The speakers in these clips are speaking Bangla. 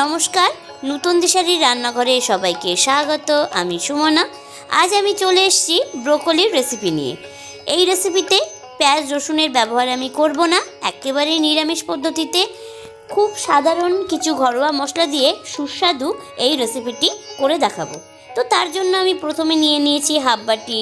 নমস্কার, নতুন দিশারির রান্নাঘরে সবাইকে স্বাগত, আমি সুমনা। আজ আমি চলে এসেছি ব্রোকলির রেসিপি নিয়ে। এই রেসিপিতে পেঁয়াজ, রসুনের ব্যবহার আমি করব না একেবারে নিরামিষ পদ্ধতিতে। খুব সাধারণ কিছু ঘরোয়া মশলা দিয়ে সুস্বাদু এই রেসিপিটি করে দেখাবো। তো তার জন্য আমি প্রথমে নিয়ে নিয়েছি হাফ বাটি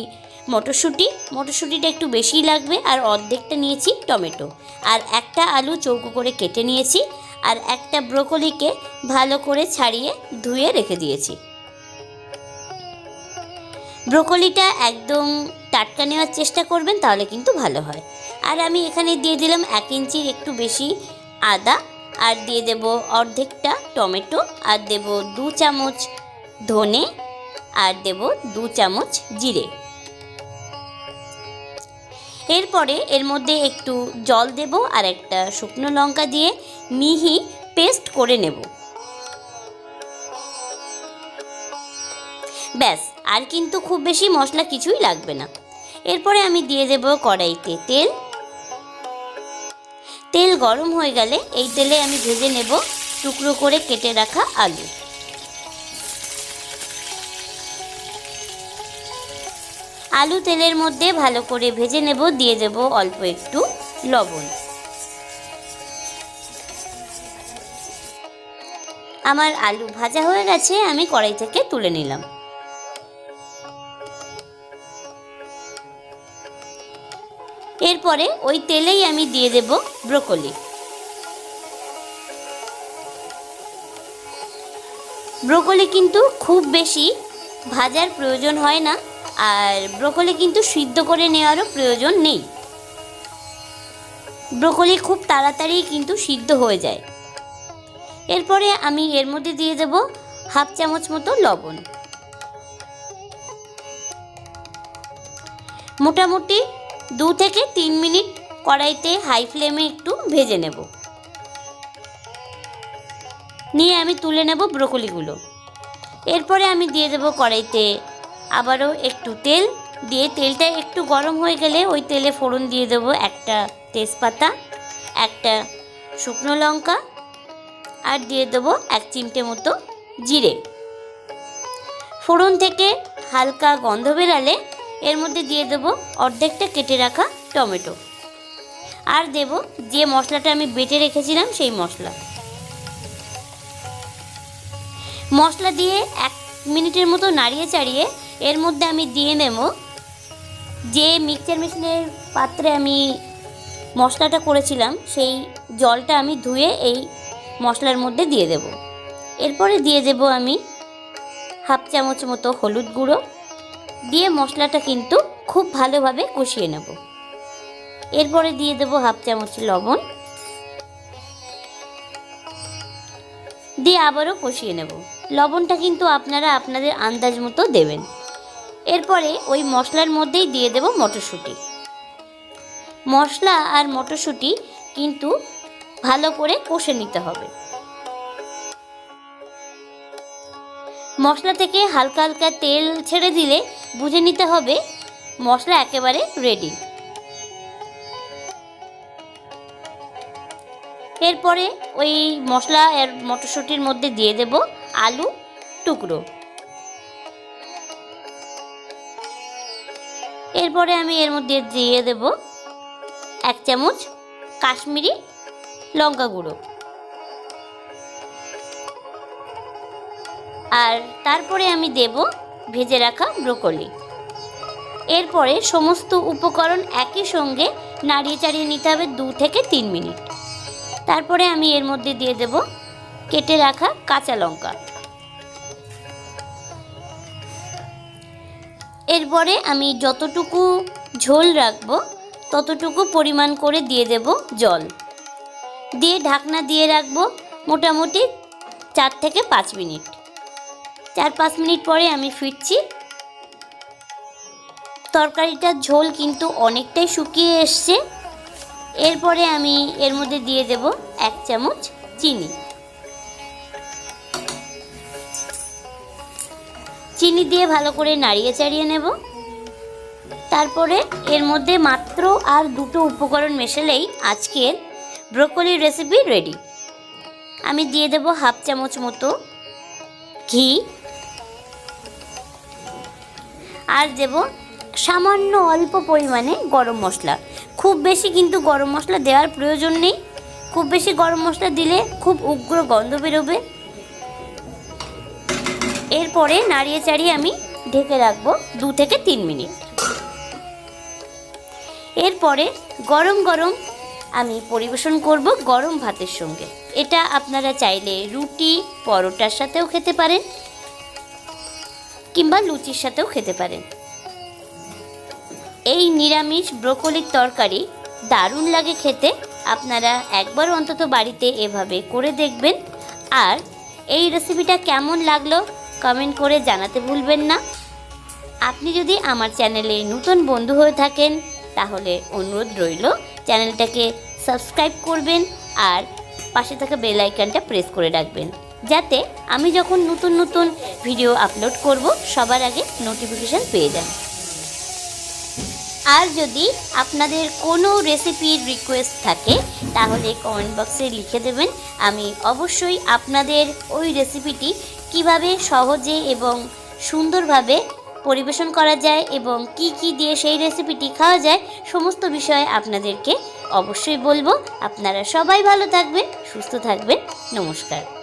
মটরশুঁটি। মটরশুঁটিটা একটু বেশিই লাগবে, আর অর্ধেকটা নিয়েছি টমেটো। আর একটা আলু চৌকো করে কেটে নিয়েছি। আর একটা ব্রোকলিকে ভালো করে ছাড়িয়ে ধুয়ে রেখে দিয়েছি। ব্রোকলিটা একদম টাটকা নেওয়ার চেষ্টা করবেন তাহলে কিন্তু ভালো হয়। আর আমি এখানে দিয়ে দিলাম এক ইঞ্চির একটু বেশি আদা আর দিয়ে দেব অর্ধেকটা টমেটো আর দেব দু চামচ ধনে আর দেব দু চামচ জিরে। এরপরে এর মধ্যে একটু জল দেব আর একটা শুকনো লঙ্কা দিয়ে মিহি পেস্ট করে নেব। ব্যাস, আর কিন্তু খুব বেশি মশলা কিছুই লাগবে না। এরপরে আমি দিয়ে দেব কড়াইতে তেল। তেল গরম হয়ে গেলে এই তেলে আমি ভেজে নেব টুকরো করে কেটে রাখা আলু। আলু তেলের মধ্যে ভালো করে ভেজে নেব, দিয়ে দেব অল্প একটু লবণ। আমার আলু ভাজা হয়ে গেছে, আমি কড়াই থেকে তুলে নিলাম। এরপরে ওই তেলেই আমি দিয়ে দেব ব্রোকলি। ব্রোকলি কিন্তু খুব বেশি ভাজার প্রয়োজন হয় না আর ব্রোকলি কিন্তু সিদ্ধ করে নেওয়ারও প্রয়োজন নেই। ব্রোকলি খুব তাড়াতাড়ি কিন্তু সিদ্ধ হয়ে যায়। এরপরে আমি এর মধ্যে দিয়ে দেব হাফ চামচ মতো লবণ। মোটামুটি দু থেকে তিন মিনিট কড়াইতে হাই ফ্লেমে একটু ভেজে নেব। নিয়ে আমি তুলে নেব ব্রোকলিগুলো। এরপরে আমি দিয়ে দেব কড়াইতে আবারও একটু তেল দিয়ে তেলটা একটু গরম হয়ে গেলে ওই তেলে ফোড়ন দিয়ে দেবো একটা তেজপাতা, একটা শুকনো লঙ্কা আর দিয়ে দেবো এক চিমটে মতো জিরে। ফোড়ন থেকে হালকা গন্ধ বেরালে এর মধ্যে দিয়ে দেবো অর্ধেকটা কেটে রাখা টমেটো। আর দেব যে মশলাটা আমি বেটে রেখেছিলাম সেই মশলা। মশলা দিয়ে এক মিনিটের মতো নাড়িয়ে চাড়িয়ে এর মধ্যে আমি দিয়ে নেব। যে মিক্সচার মেশিনের পাত্রে আমি মশলাটা করেছিলাম, সেই জলটা আমি ধুয়ে এই মশলার মধ্যে দিয়ে দেব। এরপরে দিয়ে দেব আমি হাফ চামচ মতো হলুদ গুঁড়ো। দিয়ে মশলাটা কিন্তু খুব ভালোভাবে কষিয়ে নেব। এরপরে দিয়ে দেব হাফ চামচ লবণ। দিয়ে আবারও কষিয়ে নেব। লবণটা কিন্তু আপনারা আপনাদের আন্দাজ মতো দেবেন। এরপরে ওই মশলার মধ্যেই দিয়ে দেব মটরশুঁটি। মশলা আর মটরশুঁটি কিন্তু ভালো করে কষে নিতে হবে। মশলা থেকে হালকা হালকা তেল ছেড়ে দিলে বুঝে নিতে হবে মশলা একেবারে রেডি এরপরে ওই মশলা আর মটরশুঁটির মধ্যে দিয়ে দেব আলু টুকরো। এরপরে আমি এর মধ্যে দিয়ে দেব এক চামচ কাশ্মীরি লঙ্কা গুঁড়ো। আর তারপরে আমি দেব ভেজে রাখা ব্রোকলি। এরপরে সমস্ত উপকরণ একই সঙ্গে নাড়িয়ে চাড়িয়ে নিতে হবে দু থেকে তিন মিনিট। তারপরে আমি এর মধ্যে দিয়ে দেব কেটে রাখা কাঁচা লঙ্কা। এরপরে আমি যতটুকু ঝোল রাখব, ততটুকু পরিমাণ করে দিয়ে দেব জল। দিয়ে ঢাকনা দিয়ে রাখব মোটামুটি চার থেকে পাঁচ মিনিট। চার পাঁচ মিনিট পরে আমি ফিরছি। তরকারিটার ঝোল কিন্তু অনেকটাই শুকিয়ে এসছে। এরপরে আমি এর মধ্যে দিয়ে দেব এক চামচ চিনি। চিনি দিয়ে ভালো করে নাড়িয়ে চাড়িয়ে নেব। তারপরে এর মধ্যে মাত্র আর দুটো উপকরণ মেশালেই আজকের ব্রোকলির রেসিপি রেডি। আমি দিয়ে দেব হাফ চামচ মতো ঘি। আর দেব সামান্য অল্প পরিমাণে গরম মশলা। খুব বেশি কিন্তু গরম মশলা দেওয়ার প্রয়োজন নেই। খুব বেশি গরম মশলা দিলে খুব উগ্র গন্ধ বেরোবে। এরপরে নাড়িয়ে চাড়িয়ে আমি ঢেকে রাখব দু থেকে তিন মিনিট। এরপরে গরম গরম আমি পরিবেশন করব গরম ভাতের সঙ্গে। এটা আপনারা চাইলে রুটি, পরোটার সাথেও খেতে পারেন কিংবা লুচির সাথেও খেতে পারেন। এই নিরামিষ ব্রোকলির তরকারি দারুণ লাগে খেতে। আপনারা একবার অন্তত বাড়িতে এভাবে করে দেখবেন। আর এই রেসিপিটা কেমন লাগল কমেন্ট করে জানাতে ভুলবেন না। আপনি যদি আমার চ্যানেলে নতুন বন্ধু হয়ে থাকেন, তাহলে অনুরোধ রইল চ্যানেলটাকে সাবস্ক্রাইব করবেন আর পাশে থাকা বেল আইকনটা প্রেস করে রাখবেন। যাতে আমি যখন নতুন নতুন ভিডিও আপলোড করব, সবার আগে নোটিফিকেশান পেয়ে যান। আর যদি আপনাদের কোনো রেসিপির রিকোয়েস্ট থাকে, তাহলে কমেন্ট বক্সে লিখে দেবেন। আমি অবশ্যই আপনাদের ওই রেসিপিটি কীভাবে সহজে এবং সুন্দরভাবে পরিবেশন করা যায় এবং কি কি দিয়ে সেই রেসিপিটি খাওয়া যায়, সমস্ত বিষয়ে আপনাদেরকে অবশ্যই বলব। আপনারা সবাই ভালো থাকবেন, সুস্থ থাকবেন। নমস্কার।